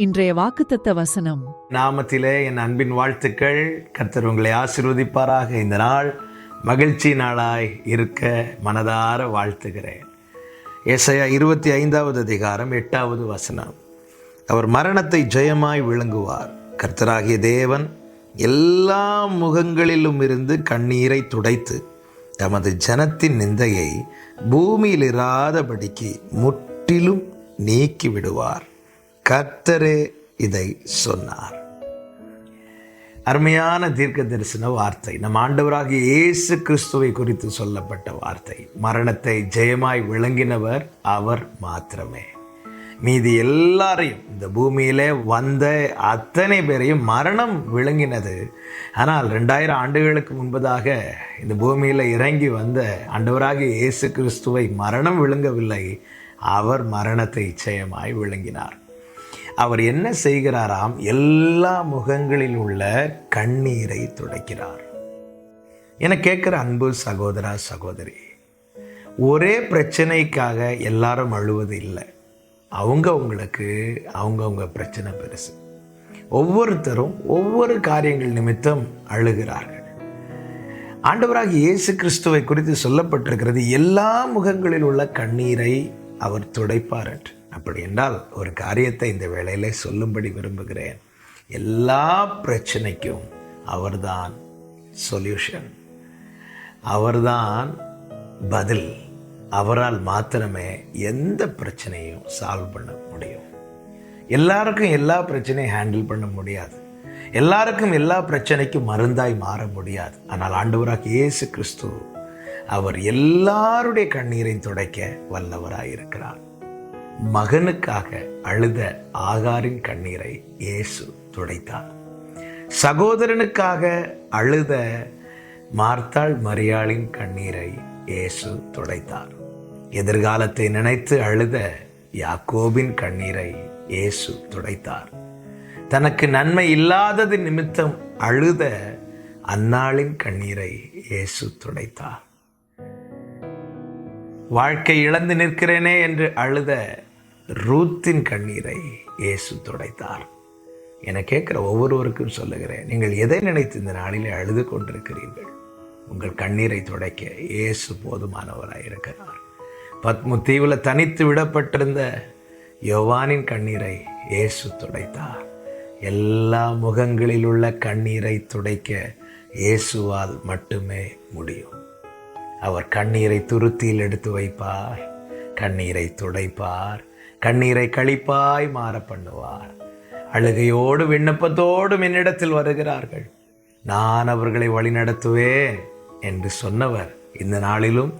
இன்றைய வாக்குத்தத்த வசனம். நாமத்திலே என் அன்பின் வாழ்த்துக்கள். கர்த்தர் உங்களை ஆசீர்வதிப்பாராக. இந்த நாள் மகிழ்ச்சி நாளாய் இருக்க மனதார வாழ்த்துகிறேன். ஏசையா இருபத்தி ஐந்தாவது அதிகாரம் எட்டாவது வசனம். அவர் மரணத்தை ஜெயமாய் விளங்குவார் கர்த்தராகிய தேவன் எல்லா முகங்களிலும் இருந்து கண்ணீரை துடைத்து தமது ஜனத்தின் நிந்தையை பூமியில் இராதபடிக்கு முற்றிலும் நீக்கி விடுவார் கர்த்தரே இதை சொன்னார். அருமையான தீர்க்க தரிசன வார்த்தை. நம் ஆண்டவராகிய இயேசு கிறிஸ்துவை குறித்து சொல்லப்பட்ட வார்த்தை. மரணத்தை ஜெயமாய் விளங்கினவர் அவர் மாத்திரமே. மீதி எல்லாரையும் இந்த பூமியிலே வந்த அத்தனை பேரையும் மரணம் விளங்கினது. ஆனால் ரெண்டாயிரம் ஆண்டுகளுக்கு முன்பதாக இந்த பூமியில் இறங்கி வந்த ஆண்டவராகிய இயேசு கிறிஸ்துவை மரணம் விளங்கவில்லை. அவர் மரணத்தை ஜெயமாய் விளங்கினார். அவர் என்ன செய்கிறாராம்? எல்லா முகங்களில் உள்ள கண்ணீரை துடைக்கிறார். என கேட்குற அன்பு சகோதரா சகோதரி ஒரே பிரச்சனைக்காக எல்லாரும் அழுவது இல்லை. அவங்கவுங்களுக்கு அவங்கவுங்க பிரச்சனை பெருசு. ஒவ்வொருத்தரும் ஒவ்வொரு காரியங்கள் நிமித்தம் அழுகிறார்கள். ஆண்டவராக இயேசு கிறிஸ்துவை குறித்து சொல்லப்பட்டிருக்கிறது எல்லா முகங்களில் உள்ள கண்ணீரை அவர் துடைப்பார் என்று. அப்படி என்றால் ஒரு காரியத்தை இந்த வேளையில் சொல்லும்படி விரும்புகிறேன். எல்லா பிரச்சனைக்கும் அவர்தான் சொல்யூஷன் அவர்தான் பதில். அவரால் மாத்திரமே எந்த பிரச்சனையும் சால்வ் பண்ண முடியும். எல்லாருக்கும் எல்லா பிரச்சனையும் ஹேண்டில் பண்ண முடியாது. எல்லாருக்கும் எல்லா பிரச்சனைக்கும் மருந்தாய் மாற முடியாது. ஆனால் ஆண்டவராக இயேசு கிறிஸ்து அவர் எல்லாருடைய கண்ணீரையும் துடைக்க வல்லவராக இருக்கிறார் மகனுக்காக அழுத ஆகாரின் கண்ணீரை இயேசு துடைத்தார். சகோதரனுக்காக அழுத மார்த்தாள் மரியாளின் கண்ணீரை இயேசு துடைத்தார். எதிர்காலத்தை நினைத்து அழுத யாக்கோபின் கண்ணீரை இயேசு துடைத்தார். தனக்கு நன்மை இல்லாதது நிமித்தம் அழுத அன்னாளின் கண்ணீரை இயேசு துடைத்தார். வாழ்க்கை இழந்து நிற்கிறேனே என்று அழுத ரூத்தின் கண்ணீரை இயேசு துடைத்தார். என கேட்குற ஒவ்வொருவருக்கும் சொல்லுகிறேன் நீங்கள் எதை நினைத்து இந்த நாளிலே அழுது கொண்டிருக்கிறீர்கள்? உங்கள் கண்ணீரை துடைக்க இயேசு போதுமானவராக இருக்கிறார். பத்மு தீவில் தனித்து விடப்பட்டிருந்த யோவானின் கண்ணீரை இயேசு துடைத்தார். எல்லா முகங்களில் உள்ள கண்ணீரை துடைக்க இயேசுவால் மட்டுமே முடியும். அவர் கண்ணீரை துருத்தியில் எடுத்து வைப்பார் கண்ணீரை துடைப்பார் கண்ணீரை கழிப்பாய் மாற பண்ணுவார். அழுகையோடு விண்ணப்பத்தோடும் என்னிடத்தில் வருகிறார்கள். நான் அவர்களை வழிநடத்துவேன் என்று சொன்னவர் இந்த நாளிலும்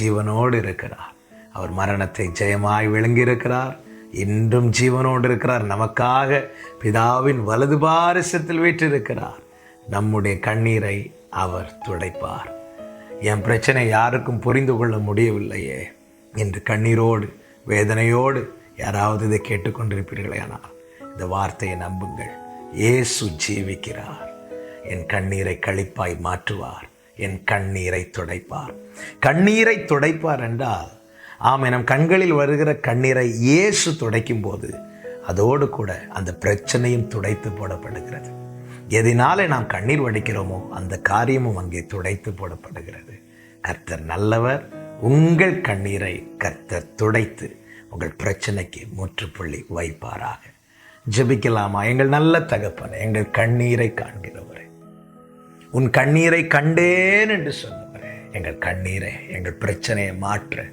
ஜீவனோடு இருக்கிறார். அவர் மரணத்தை ஜெயமாய் விளங்கியிருக்கிறார். இன்றும் ஜீவனோடு இருக்கிறார். நமக்காக பிதாவின் வலது பாரிசத்தில் வீற்றிருக்கிறார். நம்முடைய கண்ணீரை அவர் துடைப்பார். என் பிரச்சனை யாருக்கும் புரிந்து கொள்ள முடியவில்லையே என்று கண்ணீரோடு வேதனையோடு யாராவது இதை கேட்டுக்கொண்டிருப்பீர்களே ஆனால் இந்த வார்த்தையை நம்புங்கள். இயேசு ஜீவிக்கிறார். என் கண்ணீரை கழிப்பாய் மாற்றுவார். என் கண்ணீரை துடைப்பார். கண்ணீரை துடைப்பார் என்றால் ஆம் நம் கண்களில் வருகிற கண்ணீரை இயேசு துடைக்கும் போது அதோடு கூட அந்த பிரச்சனையும் துடைத்து போடப்படுகிறது. எதினாலே நாம் கண்ணீர் வடிக்கிறோமோ அந்த காரியமும் அங்கே துடைத்து போடப்படுகிறது. கர்த்தர் நல்லவர். உங்கள் கண்ணீரை கர்த்தர் துடைத்து உங்கள் பிரச்சனைக்கு முற்றுப்புள்ளி வைப்பாராக. ஜெபிக்கலாமா? எங்கள் நல்ல தகப்பன் எங்கள் கண்ணீரை காண்கிறவரே. உன் கண்ணீரை கண்டேன் என்று சொன்னவரே. எங்கள் கண்ணீரை எங்கள் பிரச்சனையை மாற்ற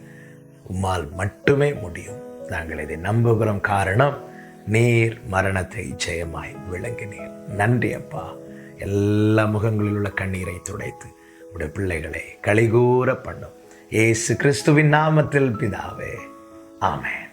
உம்மால் மட்டுமே முடியும். நாங்கள் இதை நம்புகிறோம். காரணம் நீர் மரணத்தை ஜெயமாய் விளங்கினீர். நன்றி அப்பா. எல்லா முகங்களில் உள்ள கண்ணீரை துடைத்து உடைய பிள்ளைகளை கலிகூற பண்ணும். ஏசு கிறிஸ்துவின் நாமத்தில் பிதாவே. Amen.